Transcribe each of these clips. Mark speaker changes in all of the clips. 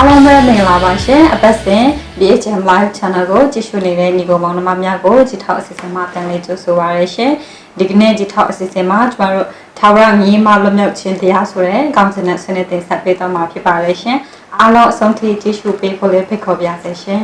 Speaker 1: အားလုံးပဲမင်္ဂလာပါရှင်အပတ်စဉ် BHM Live Channel ကိုကြည့်ရှုနေတဲ့ညီကောင်မောင်နှမများကိုကြည်ထောက်အစီအစဉ်မှာပြန်လည်ကြိုဆိုပါရရှင်ဒီကနေ့ကြည်ထောက်အစီအစဉ်မှာကျမတို့ထာဝရမြေမလွတ်မြောက်ခြင်းတရားဆိုတဲ့ကောင်းစင်တဲ့ဆွေးနွေးတင်ဆက်ပေးသွားမှာဖြစ်ပါရရှင်အားလုံးအဆုံးထိကြည့်ရှုပေးဖို့လည်းဖိတ်ခေါ်ပါရစေရှင်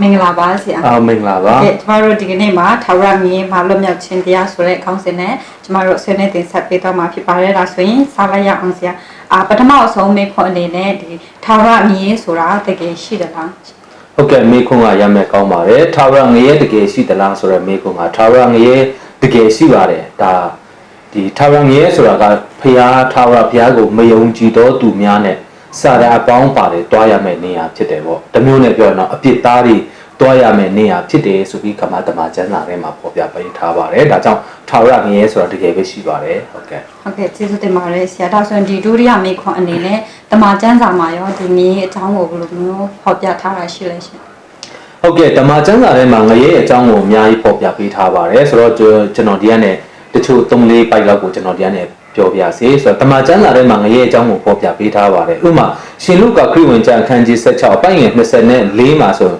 Speaker 1: မင်္ဂလာပါဆရာ
Speaker 2: အာမင်္ဂလာပါ
Speaker 1: ကဲကျမတို့ဒီကနေ့မှာထာဝရမြေမှာလွတ်မြောက်ခြင်းတရားဆိုတဲ့ခေါင်းစဉ်နဲ့ကျမတို့ဆွေးနွေးတင်ဆက်ပေးသွားမှာဖြစ်ပါတယ်ဒါဆိုရင်စားလိုက်ရအောင်ဆရာအာပထမအဆုံးမေခွန်အနေနဲ့ဒီထာဝရမြေဆိုတာတကယ်ရှိသလား
Speaker 2: ဟုတ်ကဲ့မေခွန်းကရမယ်ကောင်းပါတယ်ထာဝရငရဲတကယ်ရှိသလားဆိုတော့မေခွန်းကထာဝရငရဲတကယ်ရှိပါတယ်ဒါဒီထာဝရငရဲဆိုတာကဖျားထာဝရဘုရားကိုမယုံကြည်သောသူများနဲ့ စာရအပေါင်းပါတယ်တွားရမယ့်နေရာဖြစ်တယ်ပေါ့တမျိုးနဲ့ပြောရင်တော့အပြစ်သားတွေတွားရမယ့်နေရာဖြစ်တယ်ဆိုပြီးခမတမကျမ်းစာထဲမှာဖော်ပြပေးထားပါတယ်ဒါကြောင့်ထာဝရငရဲဆိုတာတကယ်ပဲရှိပါတယ်ဟုတ်ကဲ့
Speaker 1: ဟုတ်ကဲ့ကျေးဇူးတင်ပါတယ်ဆရာဒါဆိုရင်ဒီဒုတိယမေခွန်အနေနဲ့တမန်ကျမ်းစာမှာရောဒီမြေအကြောင်းကိုဘယ်လိုမျိုးဖော်ပြထားတာရှိလဲရှင်
Speaker 2: ဟုတ်ကဲ့ဓမ္မကျမ်းစာထဲမှာငရဲအကြောင်းကိုအများကြီးဖော်ပြပေးထားပါတယ်ဆိုတော့ကျွန်ကျွန်တော်ဒီကနေ့တချို့၃၄ပိုက်လောက်ကိုကျွန်တော်ဒီကနေ့ ပြောပြစေဆိုတော့တမန်ကျမ်းစာထဲမှာငရဲအကြောင်းကိုဖော်ပြပေးထားပါတယ်ဥပမာရှင်လုကာခရစ်ဝင်ကျမ်းအခန်းကြီး16အပိုင်းငယ်24မှာဆို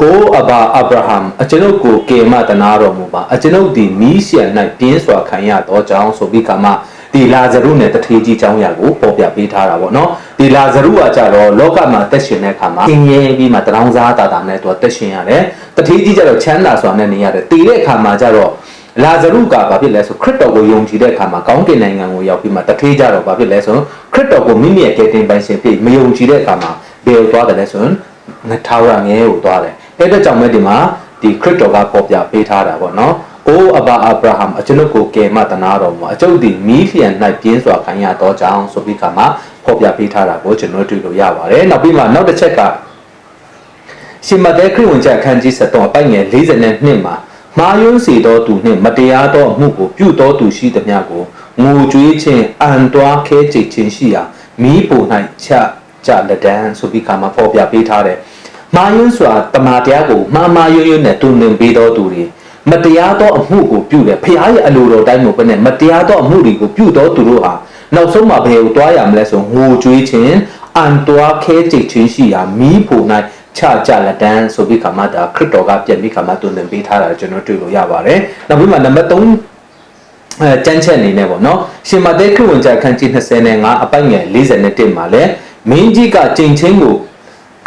Speaker 2: အိုအဘာအဗရာဟမ်အကျွန်ုပ်ကိုကေမတနာတော်မူပါအကျွန်ုပ်သည်မီးရှံ၌ပြင်းစွာခံရသောကြောင့်ဆိုပြီးကမှဒီလာဇရုနဲ့တထေကြီးចောင်းရာကိုပေါ်ပြပေးထားတာပေါ့နော်ဒီလာဇရုကကြတော့လောကမှာတက်ရှင်တဲ့အခါမှာဆင်းရဲပြီးမှတရောင်းစားတာတာနဲ့သူကတက်ရှင်ရတယ်တထေကြီးကြတော့ချမ်းသာစွာနဲ့နေရတယ်တည်တဲ့အခါမှာကြတော့ လာဇရုကဘာဖြစ်လဲဆိုခရစ်တော်ကိုယုံကြည်တဲ့အခါမှာကောင်းကင်နိုင်ငံကိုရောက်ပြီးမှတထေးကြတော့ဘာဖြစ်လဲဆိုခရစ်တော်ကိုမိမိရဲ့ကယ်တင်ပိုင်ရှင်ဖြစ်မယုံကြည်တဲ့အခါမှာဘယ်ကိုသွားတယ်လဲဆိုရင်ငထာဝရငဲကိုသွားတယ်အဲ့ဒါကြောင့်မဲဒီမှာဒီခရစ်တော်ကပေါ်ပြပေးထားတာပေါ့နော်အိုးအဘအာဗြဟံအကျွန်ုပ်ကိုကယ်မတနာတော်မူအကျုပ်သည်မီးလျံ၌ပြင်းစွာခံရသောကြောင့်ဆိုပြီးခါမှာဖော်ပြပေးထားတာကိုကျွန်တော်တွေ့လို့ရပါတယ်နောက်ပြီးမှနောက်တစ်ချက်ကရှင်မသက်ခရစ်ဝင်ကျမ်းအခန်းကြီး73အပိုင်ငယ်42မှာ မှားယွင်းစေသောသူနှင့်မတရားသောအမှုကိုပြုသောသူရှိသမျှကိုငိုကြွေးခြင်းအံတွားခဲကြိတ်ခြင်းရှိရာမီးပုံ၌ချကြလက်တန်းဆိုပြီးခါမှာဖော်ပြပေးထားတယ်မှားယွင်းစွာတမန်တရားကိုမှားမှားယွင်းယွင်းနဲ့တုန်တင်ပေးသောသူတွေမတရားသောအမှုကိုပြုတယ်ဖခင်ရဲ့အလိုတော်တိုင်းကိုပဲနဲ့မတရားသောအမှုတွေကိုပြုသောသူတို့ဟာနောက်ဆုံးမှာဘယ်ကိုတွားရမလဲဆိုငိုကြွေးခြင်းအံတွားခဲကြိတ်ခြင်းရှိရာမီးပုံ၌ ချကြလက်တန်းဆိုပြီးခါမှဒါခရစ်တော်ကပြန်ပြီးခါမှတုန်တင်ပေးထားတာကျွန်တော်တွေ့လို့ရပါတယ်နောက်ပြီးမှနံပါတ်3အဲကြမ်းချက်အနေနဲ့ပေါ့နော်ရှင်မသက်ခရစ်ဝင်ကျမ်းအခန်းကြီး25အပိုက်ငယ်41မှာလဲမင်းကြီးကကြိမ်ချင်းကို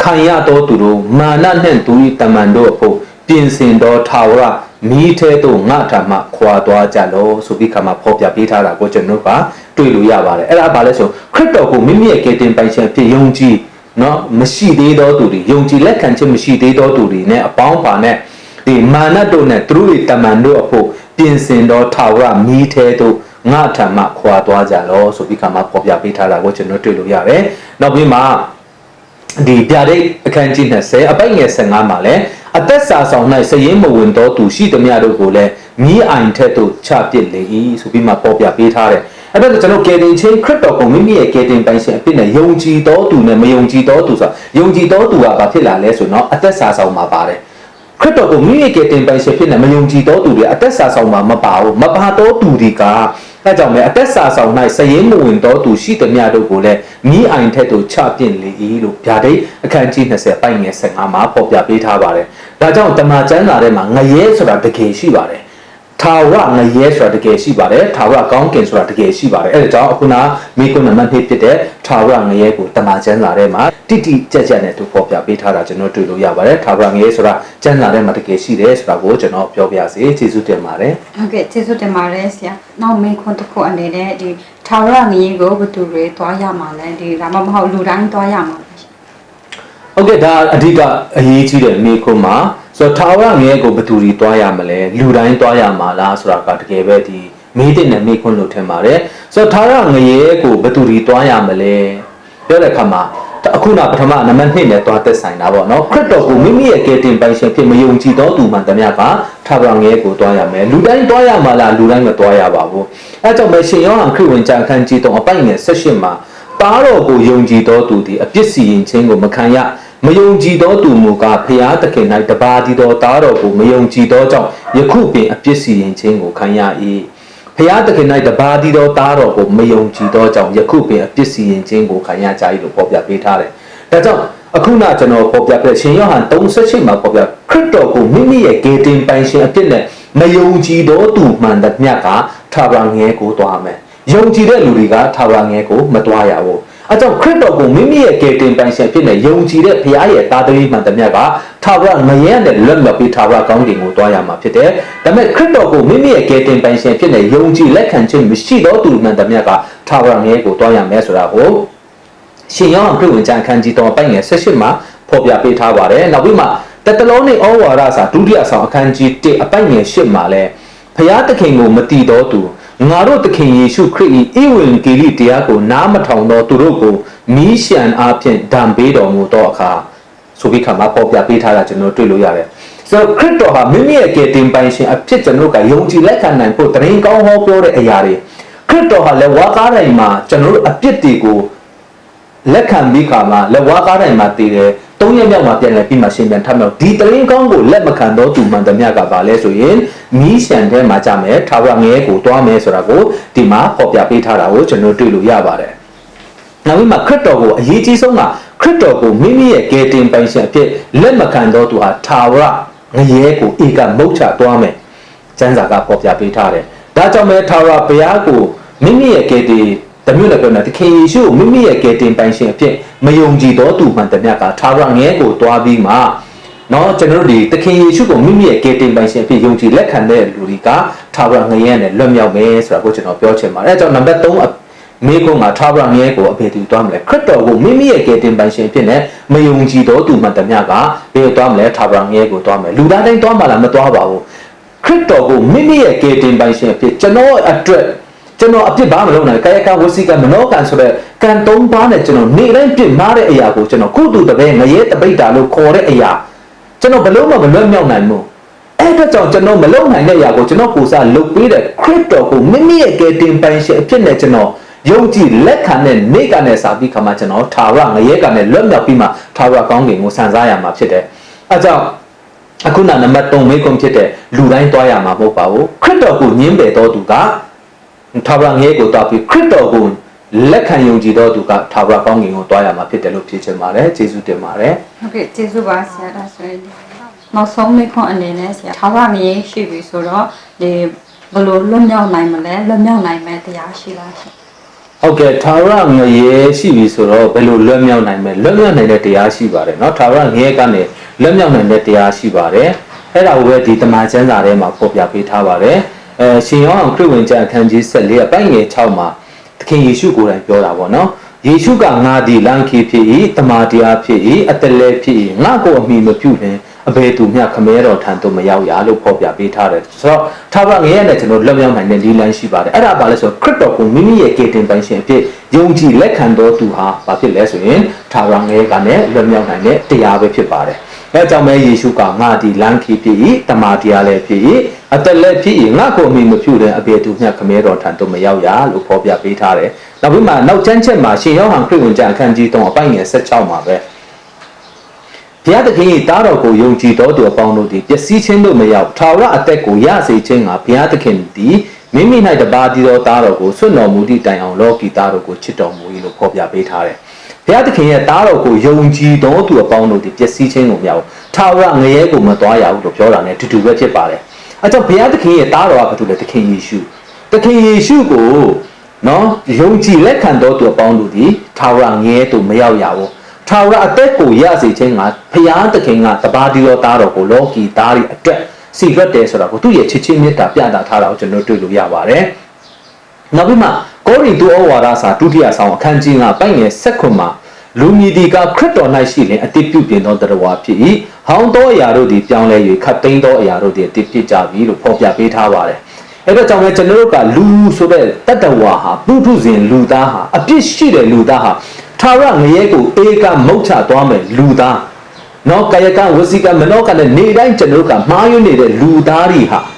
Speaker 2: ခံရတော်သူတို့မာနနှင့်သူ၏တမန်တို့အဖို့ပြင်ဆင်တော်ထာဝရမိထဲသို့ငါထမှခွာသွားကြလောဆိုပြီးခါမှာဖော်ပြပေးထားတာကိုကျွန်တော်ကတွေ့လို့ရပါတယ်အဲ့ဒါဘာလဲဆိုခရစ်တော်ကိုမိမိရဲ့ကယ်တင်ပိုင်ရှင်ဖြစ်ယုံကြည် နော်မရှိသေးသောသူတွေယုံကြည်လက်ခံခြင်းမရှိသေးသောသူတွေနဲ့အပေါင်းပါနဲ့ဒီမာနတို့နဲ့သူတို့၏တမန်တို့အဖို့ပြင်ဆင်တော်ထာဝရမိထဲသို့ငါထမှခွာသွားကြလောဆိုပြီးခါမှာဖော်ပြပေးထားတာကိုကျွန်တော်တွေ့လို့ရတယ်နောက်ပြီးမှဒီပြတဲ့အခန်းကြီး20အပိုက်ငယ်15မှာလည်းအသက်စာဆောင်၌စရင်မဝင်သောသူရှိသမျှတို့ကိုလည်းမြည်အိုင်ထက်သို့ချပစ်လေ၏ဆိုပြီးမှပေါ်ပြပေးထားတယ် အဲ့ဒါကျွန်တော်ကယ်တင်ခြင်းခရစ်တော်ကိုမိမိရဲ့ကယ်တင်ပိုင်ရှင်အဖြစ်နဲ့ယုံကြည်သောသူနဲ့မယုံကြည်သောသူဆိုတာယုံကြည်သောသူကဘာဖြစ်လာလဲဆိုတော့အသက်စာဆောင်မှာပါတယ်ခရစ်တော်ကိုမိမိရဲ့ကယ်တင်ပိုင်ရှင်ဖြစ်နေမယုံကြည်သောသူတွေအသက်စာဆောင်မှာမပါဘူးမပါသောသူတွေကအဲကြောင့်ပဲအသက်စာဆောင်၌စရင်မဝင်သောသူရှိသမျှတို့ကိုလည်းမိအိုင်ထက်သို့ချပြင့်လေ၏လို့ဗျာဒိတ်အခန်းကြီး20ပိုင်ငယ်15မှာပေါ်ပြပေးထားပါတယ်။ဒါကြောင့်တမန်ကျမ်းစာထဲမှာငရဲဆိုတာတကယ်ရှိပါတယ်။ ထာဝရငရဲဆိုတာတကယ်ရှိပါတယ်။ထာဝရကောင်းကင်ဆိုတာတကယ်ရှိပါတယ်။အဲဒါကြောင့်အခုနမိကုနမတ်ဖြစ်တဲ့ထာဝရငရဲကိုတမန်ကျမ်းစာထဲမှာတိတိကျကျနဲ့သူပေါ်ပြပေးထားတာကျွန်တော်တွေ့လို့ရပါတယ်။ထာဝရငရဲဆိုတာကျမ်းစာထဲမှာတကယ်ရှိတယ်ဆိုတာကိုကျွန်တော်ပြောပြစေ။ကျေးဇူးတင်ပါတယ်။
Speaker 1: ဟုတ်ကဲ့ကျေးဇူးတင်ပါတယ်ဆရာနောက်မေခွန်တစ်ခုအနေနဲ့ဒီထာဝရငရေကိုဘယ်သူတွေသွားရမှာလဲဒီဒါမှမဟုတ်လူတိုင်းသွားရမှာလားရှင်
Speaker 2: ဟုတ်ကဲ့ဒါအဓိကအရေးကြီးတဲ့မိခုမှာ ဆိုတော့ထာဝရငရဲကိုဘယ်သူတွေတွားရမလဲလူတိုင်းတွားရမှာလားဆိုတာကတကယ်ပဲဒီမေးတဲ့နဲ့မိခွန်းလို့ထင်ပါတယ်ဆိုတော့ထာဝရငရဲကိုဘယ်သူတွေတွားရမလဲပြောတဲ့အခါမှာအခုနပထမနံပါတ်1နဲ့တွားသက်ဆိုင်တာပေါ့နော်ခရစ်တော်ကိုမိမိရဲ့ကယ်တင်ပိုင်ရှင်ဖြစ်မယုံကြည်သောသူမှန်သမျှကထာဝရငရဲကိုတွားရမယ်လူတိုင်းတွားရမှာလားလူတိုင်းမတွားရပါဘူးအဲကြောင့်ပဲရှင်ယောဟန်ခရစ်ဝင်ကျမ်းခန်းကြီး3အပိုင်ငယ်16မှာတားတော်ကိုယုံကြည်သောသူသည်အပြစ်စီရင်ခြင်းကိုမခံရ မယုံကြည်သောသူမူကားဖျားသခင်၌တပါးတည်သောသားတော်ကိုမယုံကြည်သောကြောင့်ယခုပင်အပြစ်စီရင်ခြင်းကိုခံရ၏ဖျားသခင်၌တပါးတည်သောသားတော်ကိုမယုံကြည်သောကြောင့်ယခုပင်အပြစ်စီရင်ခြင်းကိုခံရကြ၏လို့ဖော်ပြပေးထားတယ်ဒါကြောင့်အခုနကျွန်တော်ပေါ်ပြပြရှင်ယောဟန်38မှာပေါ်ပြခရစ်တော်ကိုမိမိရဲ့ဂေတင်ပိုင်ရှင်အဖြစ်နဲ့မယုံကြည်သောသူမှန်တဲ့မြတ်ကထာဝရငယ်ကိုသွားမယ်ယုံကြည်တဲ့လူတွေကထာဝရငယ်ကိုမသွားရဘူး အဲကြောင့်ခရစ်တော်ကိုမိမိရဲ့ဂေတင်ပိုင်ရှင်ဖြစ်နေယုံကြည်တဲ့ဘုရားရဲ့သားသမီးမှန်တဲ့မြတ်ကထာဝရငရဲနဲ့လွတ်မြောက်ပြီးထာဝရကောင်းကင်ကိုသွားရမှာဖြစ်တယ်။ဒါပေမဲ့ခရစ်တော်ကိုမိမိရဲ့ဂေတင်ပိုင်ရှင်ဖြစ်နေယုံကြည်လက်ခံခြင်းမရှိသောသူမှန်တဲ့မြတ်ကထာဝရငရဲကိုသွားရမယ်ဆိုတာကိုရှင်ယောဟန်ခရစ်ဝင်ကျမ်းအခန်းကြီးတော်ပိုင်ငယ်18မှာဖော်ပြပေးထားပါတယ်။နောက်ပြီးမှတတလုံးနဲ့ဩဝါဒစာဒုတိယဆောင်အခန်းကြီး1အပိုင်ငယ်8မှာလည်းဖျားသခင်ကိုမတည်တော်သူ ငါတို့သခင်ယေရှုခရစ်၏ဧဝံဂေလိတရားကိုနားမထောင်သောသူတို့ကိုမီးရှံအားဖြင့်ဒံပေးတော်မူသောအခါဆိုပြီးခါမှာပေါ်ပြပေးထားတာကျွန်တော်တွေ့လို့ရတယ်။ဆိုတော့ခရစ်တော်ဟာမိမိရဲ့ကယ်တင်ပိုင်ရှင်အဖြစ်ကျွန်တော်ကယုံကြည်လက်ခံနိုင်ဖို့တရင်ကောင်းဟောပြောတဲ့အရာတွေခရစ်တော်ဟာလည်းဝါကားတိုင်းမှာကျွန်တော်တို့အပြစ်တွေကိုလက်ခံပြီးခါမှာလက်ဝါးကားတိုင်းမှာတည်တယ်။ သုံးရက်မြောက်မှာပြန်လဲပြီးမှရှင်ပြန်ထပ်မြောက်ဒီတရင်ကောင်းကိုလက်မခံတော့သူမှန်သမျှကပါလဲဆိုရင်မီးရှံထဲမှာကြမယ်ထာဝရငဲကိုတွားမယ်ဆိုတာကိုဒီမှာပေါ်ပြပေးထားတာကိုကျွန်တော်တွေ့လို့ရပါတယ်။နောက်ပြီးမှခရစ်တော်ကိုအရေးကြီးဆုံးကခရစ်တော်ကိုမိမိရဲ့ကယ်တင်ပိုင်ရှင်အဖြစ်လက်မခံတော့သူဟာထာဝရငရဲကိုဧကမုတ်ချတွားမယ်။ကျမ်းစာကပေါ်ပြပေးထားတယ်။ဒါကြောင့်မဲထာဝရဘုရားကိုမိမိရဲ့ကယ်တင် ။ဒါမျိုးလည်းပြောနေသခင်ယေရှုမိမိရဲ့ကယ်တင်ပိုင်ရှင်အဖြစ်မယုံကြည်သောသူမှန်တမျှကသာရငဲကိုတွားပြီးမှနော်ကျွန်တော်တို့ဒီသခင်ယေရှုကိုမိမိရဲ့ကယ်တင်ပိုင်ရှင်အဖြစ်ယုံကြည်လက်ခံတဲ့လူတွေကသာရငရဲနဲ့လွတ်မြောက်မယ်ဆိုတာကိုကျွန်တော်ပြောချင်ပါတယ်။အဲကြောင့်နံပါတ်3မိကုံကထာဝရမြဲကိုအဘေတူသွားမလဲခရစ်တော်ကိုမိမိရဲ့ကယ်တင်ပိုင်ရှင်ဖြစ်နေမယုံကြည်သောသူမှတမျှကဘယ်သွားမလဲထာဝရမြဲကိုသွားမလဲလူသားတိုင်းသွားမလားမသွားပါဘူးခရစ်တော်ကိုမိမိရဲ့ကယ်တင်ပိုင်ရှင်ဖြစ်ကျွန်တော်အတွက် ကျွန်တော်အပြစ်ဘာမလုပ်နိုင်ကာယကံဝစီကံမနောကံဆိုတဲ့ကံသုံးပါးနဲ့ကျွန်တော်နေ့တိုင်းပြစ်မှားတဲ့အရာကိုကျွန်တော်ကုတုတပည့်ငရဲတပိတ်တာလို့ခေါ်တဲ့အရာကျွန်တော်ဘလို့မှမလွတ်မြောက်နိုင်ဘူးအဲ့ဒါကြောင့်ကျွန်တော်မလုံနိုင်တဲ့အရာကိုကျွန်တော်ကိုယ်စားလုပ်ပေးတဲ့ခရစ်တော်ကိုမိမိရဲ့ကယ်တင်ပိုင်ရှင်အဖြစ်နဲ့ကျွန်တော်ယုံကြည်လက်ခံတဲ့နေ့ကနဲ့စာပြီးခါမှကျွန်တော်ထာဝရငရဲကနဲ့လွတ်မြောက်ပြီးမှထာဝရကောင်းကင်ကိုဆန်စားရမှာဖြစ်တယ်အဲကြောင့်အခုနနံပါတ်3မိကုံဖြစ်တဲ့လူတိုင်းတွားရမှာမဟုတ်ပါဘူးခရစ်တော်ကိုညှင်းပယ်တော်သူက ထာဝရငရဲကိုတွားပြီးခရစ်တော်ကိုလက်ခံယုံကြည်တော်သူကထာဝရကောင်းကင်ကိုတွားရမှာဖြစ်တယ်လို့ဖြေချင်ပါတယ်ကျေးဇူးတင်ပါတယ်
Speaker 1: ဟုတ်ကဲ့ကျေးဇူးပါဆရာဒါဆိုရင်နောက်ဆုံးမိခွန်းအနေနဲ့ဆရာထာဝရငရေရှိပြီဆိုတော့ဒီဘယ်လိုလွတ်မြောက်နိုင်မလဲလွတ်မြောက်နိုင်မဲ့တရားရှိလားရှင်
Speaker 2: ဟုတ်ကဲ့ထာဝရငရေရှိပြီဆိုတော့ဘယ်လိုလွတ်မြောက်နိုင်မလဲလွတ်မြောက်နိုင်တဲ့တရားရှိပါတယ်เนาะထာဝရငရေကနေလွတ်မြောက်နိုင်တဲ့တရားရှိပါတယ်အဲ့ဒါကိုပဲဒီတမန်ကျမ်းစာထဲမှာဖော်ပြပေးထားပါတယ် အဲရှင်ယောဟန်ခရစ်ဝင်ကျမ်းအခန်းကြီး14အပိုင်းငယ်6မှာသခင်ယေရှုကိုယ်တိုင်ပြောတာပေါ့နော်ယေရှုကငါဒီလမ်းခေဖြစ်၏တမန်တရားဖြစ်၏အတလဲဖြစ်၏ငါကိုအမိမပြုလင်အဘယ်သူမျှခမဲတော်ထံသို့မရောက်ရလို့ဖော်ပြပေးထားတယ်ဆိုတော့ထာဝရငရေနဲ့ကျွန်တော်လွတ်မြောက်နိုင်တဲ့လီလန်းရှိပါတယ်အဲ့ဒါပါလဲဆိုတော့ခရစ်တော်ကိုမိမိရဲ့ကေတင်ပိုင်ရှင်အဖြစ်ယုံကြည်လက်ခံတော်သူဟာဘာဖြစ်လဲဆိုရင်ထာဝရငရေကလည်းလွတ်မြောက်နိုင်တဲ့တရားပဲဖြစ်ပါတယ်အဲကြောင့်မဲယေရှုကငါဒီလမ်းခီဖြစ်၏တမာတရားလည်းဖြစ်၏ အသက်လည်းဖြစ်၏ငါကိုအမိမပြုတဲ့အဘယ်သူမျှခမဲတော်ထံသို့မရောက်ရလို့ဖော်ပြပေးထားတယ်နောက်ပြီးမှနောက်ကျမ်းချက်မှာရှင်ယောဟန်ခရစ်ဝင်ကျမ်းအခန်းကြီး3အပိုင်းငယ်16မှာပဲဘုရားသခင်၏တားတော်ကိုယုံကြည်တော်သူအပေါင်းတို့သည်ပျက်စီးခြင်းတို့မရောက်ထာဝရအသက်ကိုရစေခြင်းကဘုရားသခင်သည်မိမိ၌တပါးတည်သောတားတော်ကိုဆွတ်တော်မူသည့်တိုင်အောင်လောကီတားတော်ကိုချစ်တော်မူ၏လို့ဖော်ပြပေးထားတယ်ဘုရားသခင်ရဲ့တားတော်ကိုယုံကြည်တော်သူအပေါင်းတို့သည်ပျက်စီးခြင်းကိုမရောက်ထာဝရငရဲကိုမသွားရဘူးလို့ပြောတာ ਨੇ တူတူပဲဖြစ်ပါတယ် အဲကြောင့်ဘုရားသခင်ရဲ့တားတော်ကဘာလို့လဲသခင်ယေရှုသခင်ယေရှုကိုနော်ယုံကြည်လက်ခံတော်သူအပေါင်းတို့သည်ထာဝရငရဲသို့မရောက်ရဘူးထာဝရအသက်ကိုရစေခြင်းကဘုရားသခင်ကတပါးတည်းသောသားတော်ကိုလောကီသားတွေအတွက်စီရွက်တယ်ဆိုတာကိုသူ့ရဲ့ချစ်ချင်းမေတ္တာပြတာထားတာကိုကျွန်တော်တွေ့လို့ရပါတယ်။နောက်ပြီးမှကောရိန္သုဩဝါဒစာဒုတိယဆောင်အခန်းကြီး9ပိုင်ငယ်7ခွန်မှာ လူမည်ဒီကခရစ်တော်၌ရှိလင်အတိပြုပြင်သောတရားဝါဖြစ်၏။ဟောင်းသောအရာတို့သည်ပြောင်းလဲ၍ခတ်သိမ်းသောအရာတို့သည်အတိဖြစ်ကြပြီလို့ဖော်ပြပေးထားပါတယ်။အဲ့တော့ကြောင့်လည်းကျွန်တော်တို့ကလူဆိုတဲ့တတ္တဝါဟာပုထုဇဉ်လူသားဟာအပြစ်ရှိတဲ့လူသားဟာထာဝရငရဲကိုအေကမုတ်ချသွားမယ်လူသားနော်ကာယကဝစီကမနောကနဲ့နေတိုင်းကျွန်တော်တို့ကမှားယွင်းနေတဲ့လူသားတွေဟာခ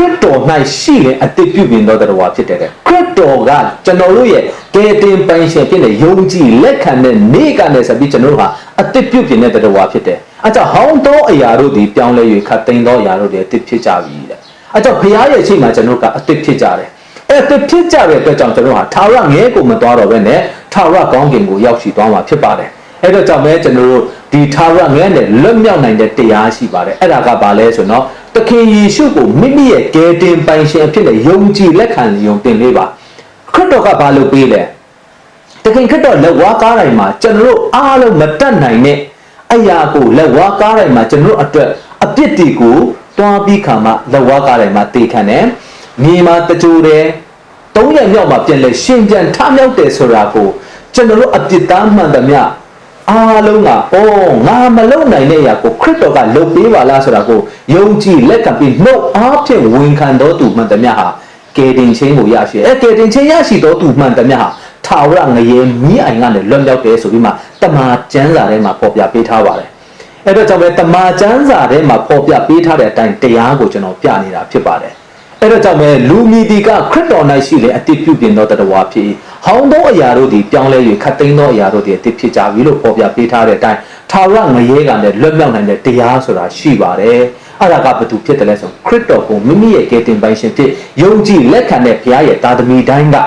Speaker 2: ရစ်တော်၌ရှိရင်အတိတ်ပြုပြင်သောတရားဖြစ်တယ်တဲ့ခရစ်တော်ကကျွန်တော်တို့ရဲ့ကယ်တင်ပိုင်ရှင်ဖြစ်တဲ့ယုံကြည်လက်ခံတဲ့နေ့ကနဲ့ဆိုပြီးကျွန်တော်တို့ဟာအတိတ်ပြုပြင်တဲ့တရားဖြစ်တယ်အဲကြောင့်ဟောင်းသောအရာတို့ဒီပြောင်းလဲ၍ခတ်သိမ်းသောအရာတို့ဒီအတိတ်ဖြစ်ကြပြီတဲ့အဲကြောင့်ဘုရားရဲ့အချိန်မှာကျွန်တော်တို့ကအတိတ်ဖြစ်ကြတယ်အဲ့ဒါဖြစ်ကြတဲ့အတွက်ကြောင့်ကျွန်တော်ဟာထာဝရငဲကိုမသွားတော့ဘဲနဲ့ထာဝရကောင်းကင်ကိုရောက်ရှိသွားမှာဖြစ်ပါတယ်အဲ့တော့ကြောင့်ပဲကျွန်တော်တို့ဒီထာဝရငရဲနဲ့လွတ်မြောက်နိုင်တဲ့တရားရှိပါတယ်အဲ့ဒါကဘာလဲဆိုတော့ သခင်ယေရှုကိုမိမိရဲ့ကယ်တင်ပိုင်ရှင်အဖြစ်နဲ့ယုံကြည်လက်ခံယုံတင်လေးပါခရစ်တော်ကဘာလုပ်ပေးလဲသခင်ခရစ်တော်လက်ဝါးကားတိုင်းမှာကျွန်တော်တို့အားလုံးမတတ်နိုင်တဲ့အရာကိုလက်ဝါးကားတိုင်းမှာကျွန်တော်တို့အတွက်အပြစ်တွေကိုတွားပြီးခါမှလက်ဝါးကားတိုင်းမှာတေခံတယ်မြေမှာတကြိုတယ်သုံးရက်မြောက်မှာပြန်လဲရှင်ပြန်ထမြောက်တယ်ဆိုတာကိုကျွန်တော်တို့အပြစ်သားမှန်သမျှ အားလုံးကအော်ငါမလုံနိုင်တဲ့အရာကိုခရစ်တော်ကလုပ်ပေးပါလားဆိုတာကိုယုံကြည်လက်ကပ်ပြီးနှုတ်အားဖြင့်ဝန်ခံတော်သူမှန်သမျှဟာကယ်တင်ခြင်းကိုရရှိတယ်အဲကယ်တင်ခြင်းရရှိတော်သူမှန်သမျှဟာထာဝရငရေမိအိုင်ကနေလွတ်မြောက်တယ်ဆိုပြီးမှတမန်ကျမ်းစာထဲမှာဖော်ပြပေးထားပါတယ်အဲ့တော့ကြောင့်ပဲတမန်ကျမ်းစာထဲမှာဖော်ပြပေးထားတဲ့အတိုင်းတရားကိုကျွန်တော်ပြနေတာဖြစ်ပါတယ်အဲ့တော့ကြောင့်ပဲလူမီဒီကခရစ်တော်၌ရှိလေအတိပြုပြင်သောတတဝါဖြစ်၏ ဟောင်းသောအရာတို့သည်ပြောင်းလဲ၍ခတ်သိမ်းသောအရာတို့သည်အတိဖြစ်ကြပြီလို့ဖော်ပြပေးထားတဲ့အတိုင်းထာဝရငရေကလည်းလွတ်မြောက်နိုင်တဲ့တရားဆိုတာရှိပါတယ်အဲ့ဒါကဘာတူဖြစ်တယ်လဲဆိုခရစ်တော်ကိုမိမိရဲ့ကယ်တင်ပိုင်ရှင်ဖြစ်ယုံကြည်လက်ခံတဲ့ဘုရားရဲ့တာသမီတိုင်းက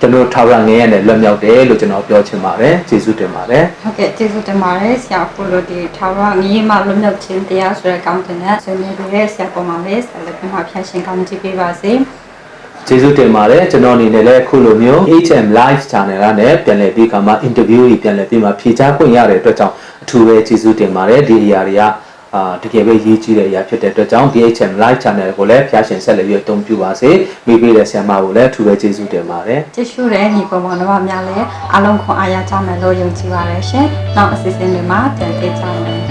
Speaker 2: ကျွန်တော်ထာဝရငရေနဲ့လွတ်မြောက်တယ်လို့ကျွန်တော်ပြောချင်ပါတယ်ကျေးဇူးတင်ပါတယ်
Speaker 1: ဟုတ်ကဲ့ကျေးဇူးတင်ပါတယ်ဆရာကိုလိုဒီထာဝရငရေမှာလွတ်မြောက်ခြင်းတရားဆိုတဲ့ကောင်းတဲ့နဲ့ဆွေးနွေးပေးတဲ့ဆရာပေါ်မှာလည်းဆက်လက်ပြီးမှဖျက်ရှင်ကောင်းကြည့်ပေးပါစေ
Speaker 2: ကျေးဇူးတင်ပါတယ်ကျွန်တော်အနေနဲ့လည်းအခုလိုမျိုး HM Live Channel ကနေပြန်လည်ပြီးခါမှ interview ကြီးပြန်လည်ပြီးမှဖြေကြားခွင့်ရတဲ့အတွက်ကြောင့်အထူးပဲကျေးဇူးတင်ပါတယ်ဒီအရာတွေကအာတကယ်ပဲရေးကြီးတဲ့အရာဖြစ်တဲ့အတွက်ကြောင့် DHM Live Channel ကိုလည်းဖျားရှင်ဆက်လက်ပြီးအသုံးပြုပါစေမိပေးတဲ့ဆရာမကိုလည်းအထူးပဲကျေးဇူးတင်ပါတယ်
Speaker 1: ကျေးဇူးတဲ့ညီကောင်မောင်တို့များလည်းအားလုံးခွန်အားရကြမယ်လို့ယုံကြည်ပါတယ်ရှင်နောက်အစီအစဉ်တွေမှာပြန်တွေ့ကြမယ်